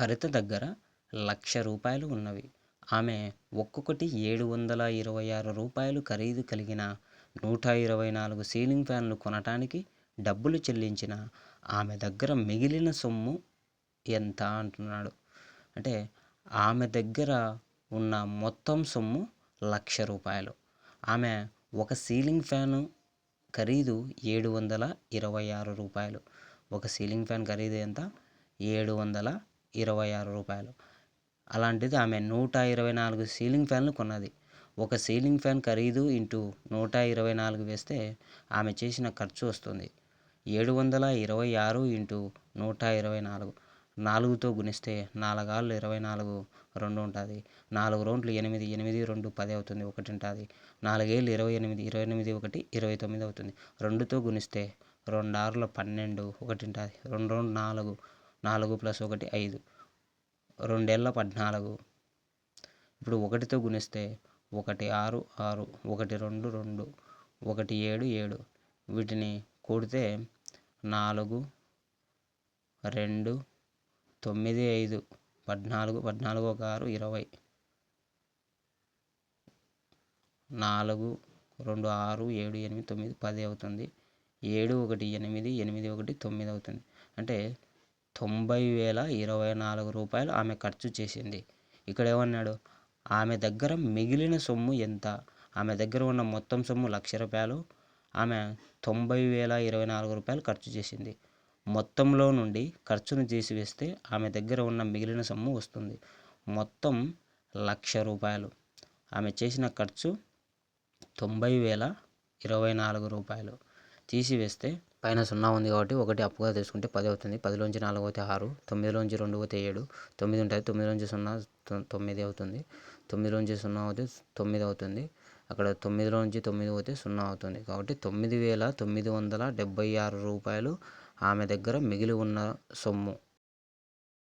హరిత దగ్గర లక్ష రూపాయలు ఉన్నవి. ఆమె ఒక్కొక్కటి ఏడు వందల ఇరవై ఆరు రూపాయలు ఖరీదు కలిగిన నూట ఇరవై నాలుగు సీలింగ్ ఫ్యాన్లు కొనటానికి డబ్బులు చెల్లించిన ఆమె దగ్గర మిగిలిన సొమ్ము ఎంత అంటున్నాడు. అంటే ఆమె దగ్గర ఉన్న మొత్తం సొమ్ము లక్ష రూపాయలు. ఆమె ఒక సీలింగ్ ఫ్యాను ఖరీదు ఏడు వందల ఇరవై ఆరు రూపాయలు. ఒక సీలింగ్ ఫ్యాన్ ఖరీదు ఎంత? ఏడు వందల ఇరవై ఆరు రూపాయలు. అలాంటిది ఆమె నూట ఇరవై నాలుగు సీలింగ్ ఫ్యాన్లు కొన్నది. ఒక సీలింగ్ ఫ్యాన్ ఖరీదు ఇంటూ నూట ఇరవై నాలుగు వేస్తే ఆమె చేసిన ఖర్చు వస్తుంది. ఏడు వందల ఇరవై ఆరు ఇంటూ నూట ఇరవై నాలుగు. నాలుగుతో గుణిస్తే నాలుగాళ్ళు ఇరవై నాలుగు రెండు ఉంటుంది. నాలుగు రౌండ్లు ఎనిమిది ఎనిమిది రెండు పది అవుతుంది ఒకటి ఉంటుంది. నాలుగేళ్ళు ఇరవై ఎనిమిది ఇరవై ఎనిమిది ఒకటి ఇరవై తొమ్మిది అవుతుంది. రెండుతో గుణిస్తే రెండు ఆరుల పన్నెండు ఒకటి ఉంటుంది. రెండు రెండు నాలుగు నాలుగు ప్లస్ ఒకటి ఐదు. రెండేళ్ళ పద్నాలుగు. ఇప్పుడు ఒకటితో గుణిస్తే ఒకటి ఆరు ఆరు ఒకటి రెండు రెండు ఒకటి ఏడు ఏడు. వీటిని కూడితే నాలుగు రెండు తొమ్మిది ఐదు పద్నాలుగు పద్నాలుగు ఒక ఆరు ఇరవై. నాలుగు రెండు ఆరు ఏడు ఎనిమిది తొమ్మిది పది అవుతుంది. ఏడు ఒకటి ఎనిమిది ఎనిమిది ఒకటి తొమ్మిది అవుతుంది. అంటే తొంభై వేల ఇరవై నాలుగు రూపాయలు ఆమె ఖర్చు చేసింది. ఇక్కడ ఏమన్నాడు ఆమె దగ్గర మిగిలిన సొమ్ము ఎంత? ఆమె దగ్గర ఉన్న మొత్తం సొమ్ము లక్ష రూపాయలు? ఆమె తొంభై వేల ఇరవై నాలుగు రూపాయలు ఖర్చు చేసింది. మొత్తంలో నుండి ఖర్చును తీసివేస్తే ఆమె దగ్గర ఉన్న మిగిలిన సొమ్ము వస్తుంది. మొత్తం లక్ష రూపాయలు. ఆమె చేసిన ఖర్చు తొంభై వేల ఇరవై నాలుగు రూపాయలు. తీసివేస్తే పైన సున్నా ఉంది కాబట్టి ఒకటి అప్పుగా తీసుకుంటే పది అవుతుంది. పదిలోంచి నాలుగు పోతే ఆరు తొమ్మిదిలోంచి రెండు పోతే ఏడు తొమ్మిది ఉంటుంది తొమ్మిదిలోంచి సున్నా తొమ్మిది అవుతుంది. తొమ్మిదిలోంచి సున్నా అవుతే తొమ్మిది అవుతుంది. అక్కడ తొమ్మిదిలోంచి తొమ్మిది పోతే సున్నా అవుతుంది. కాబట్టి తొమ్మిది వేల తొమ్మిది వందల డెబ్బై ఆరు రూపాయలు ఆమె దగ్గర మిగిలి ఉన్న సొమ్ము.